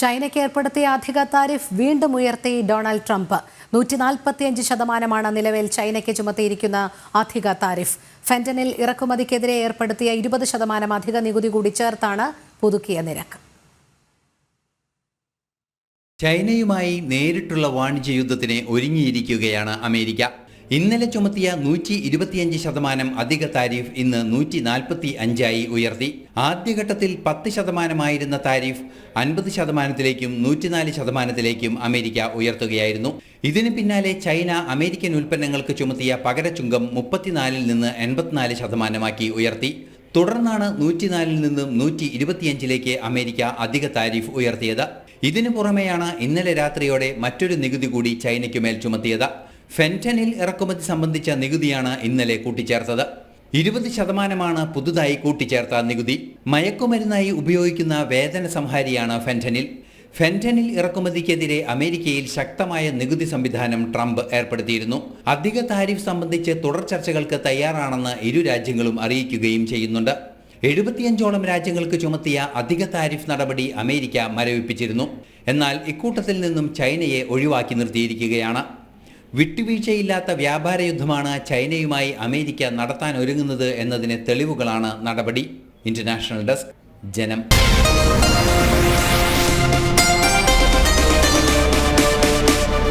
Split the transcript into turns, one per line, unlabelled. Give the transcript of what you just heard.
ചൈനയ്ക്ക് ഏർപ്പെടുത്തിയ അധിക താരിഫ് വീണ്ടും ഉയർത്തി ഡൊണാൾഡ് ട്രംപ്. നൂറ്റി നാൽപ്പത്തിയഞ്ച് ശതമാനമാണ് നിലവിൽ ചൈനയ്ക്ക് ചുമത്തിയിരിക്കുന്ന അധിക താരിഫ്. ഫെന്റനിൽ ഇറക്കുമതിക്കെതിരെ ഏർപ്പെടുത്തിയ ഇരുപത് ശതമാനം അധിക നികുതി കൂടി ചേർത്താണ് പുതുക്കിയ നിരക്ക്.
ചൈനയുമായി നേരിട്ടുള്ള വാണിജ്യ യുദ്ധത്തിന് ഒരുങ്ങിയിരിക്കുകയാണ് അമേരിക്ക. ഇന്നലെ ചുമത്തിയ നൂറ്റി ഇരുപത്തിയഞ്ച് ശതമാനം അധിക താരിഫ് ഇന്ന് നൂറ്റി നാൽപ്പത്തി അഞ്ചായി ഉയർത്തി. ആദ്യഘട്ടത്തിൽ പത്ത് ശതമാനമായിരുന്ന താരിഫ് അൻപത് ശതമാനത്തിലേക്കും നൂറ്റിനാല് ശതമാനത്തിലേക്കും അമേരിക്ക ഉയർത്തുകയായിരുന്നു. ഇതിന് പിന്നാലെ ചൈന അമേരിക്കൻ ഉൽപ്പന്നങ്ങൾക്ക് ചുമത്തിയ പകരച്ചുങ്കം മുപ്പത്തിനാലിൽ നിന്ന് എൺപത്തിനാല് ശതമാനമാക്കി ഉയർത്തി. തുടർന്നാണ് നൂറ്റിനാലിൽ നിന്നും നൂറ്റി ഇരുപത്തിയഞ്ചിലേക്ക് അമേരിക്ക അധിക താരിഫ് ഉയർത്തിയത്. ഇതിനു പുറമെയാണ് ഇന്നലെ രാത്രിയോടെ മറ്റൊരു നികുതി കൂടി ചൈനയ്ക്കുമേൽ ചുമത്തിയത്. ഫെന്റനിൽ ഇറക്കുമതി സംബന്ധിച്ച നികുതിയാണ് ഇന്നലെ കൂട്ടിച്ചേർത്തത്. ഇരുപത് ശതമാനമാണ് പുതുതായി കൂട്ടിച്ചേർത്ത നികുതി. മയക്കുമരുന്നായി ഉപയോഗിക്കുന്ന വേദന സംഹാരിയാണ് ഫെന്റനിൽ ഫെന്റനിൽ ഇറക്കുമതിക്കെതിരെ അമേരിക്കയിൽ ശക്തമായ നികുതി സംവിധാനം ട്രംപ് ഏർപ്പെടുത്തിയിരുന്നു. അധിക താരിഫ് സംബന്ധിച്ച് തുടർ ചർച്ചകൾക്ക് തയ്യാറാണെന്ന് ഇരു രാജ്യങ്ങളും അറിയിക്കുകയും ചെയ്യുന്നുണ്ട്. എഴുപത്തിയഞ്ചോളം രാജ്യങ്ങൾക്ക് ചുമത്തിയ അധിക താരിഫ് നടപടി അമേരിക്ക മരവിപ്പിച്ചിരുന്നു. എന്നാൽ ഇക്കൂട്ടത്തിൽ നിന്നും ചൈനയെ ഒഴിവാക്കി നിർത്തിയിരിക്കുകയാണ്. വിട്ടുവീഴ്ചയില്ലാത്ത വ്യാപാര യുദ്ധമാണ് ചൈനയുമായി അമേരിക്ക നടത്താൻ ഒരുങ്ങുന്നത് എന്നതിന് തെളിവുകളാണ് നടപടി. ഇന്റർനാഷണൽ ഡെസ്ക് ജനം.